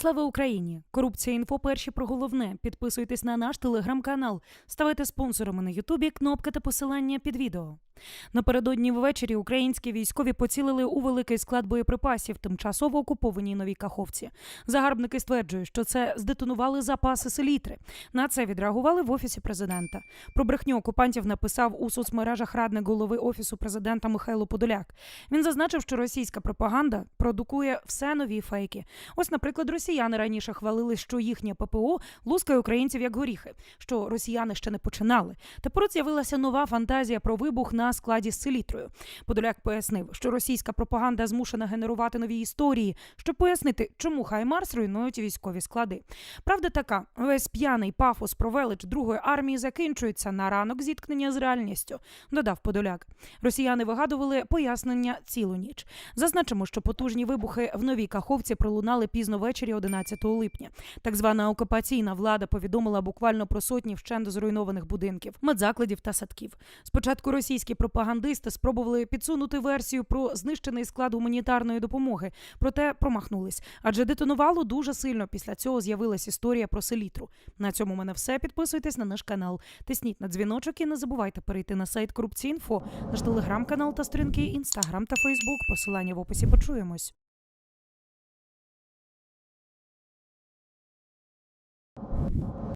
Слава Україні! Корупція інфо перші про головне. Підписуйтесь на наш телеграм-канал, ставайте спонсорами на Ютубі, кнопка та посилання під відео. Напередодні ввечері українські військові поцілили у великий склад боєприпасів, тимчасово окупованій новій Каховці. Загарбники стверджують, що це здетонували запаси селітри. На це відреагували в офісі президента. Про брехню окупантів написав у соцмережах радник голови офісу президента Михайло Подоляк. Він зазначив, що російська пропаганда продукує все нові фейки. Ось, наприклад, росіяни раніше хвалили, що їхнє ППО лускає українців як горіхи, що росіяни ще не починали. Тепер з'явилася нова фантазія про вибух на складі з селітрою. Подоляк пояснив, що російська пропаганда змушена генерувати нові історії, щоб пояснити, чому Хаймарс руйнують військові склади. Правда така, весь п'яний пафос про велич другої армії закінчується на ранок зіткнення з реальністю, додав Подоляк. Росіяни вигадували пояснення цілу ніч. Зазначимо, що потужні вибухи в новій Каховці пролунали пізно ввечері 11 липня. Так звана окупаційна влада повідомила буквально про сотні вщент зруйнованих будинків, медзакладів та садків. Спочатку російські пропагандисти спробували підсунути версію про знищений склад гуманітарної допомоги, проте промахнулись, адже детонувало дуже сильно. Після цього з'явилась історія про селітру. На цьому мене все. Підписуйтесь на наш канал, тисніть на дзвіночок і не забувайте перейти на сайт Корупційнфо, наш телеграм-канал та сторінки Інстаграм та Фейсбук. Посилання в описі почуємось.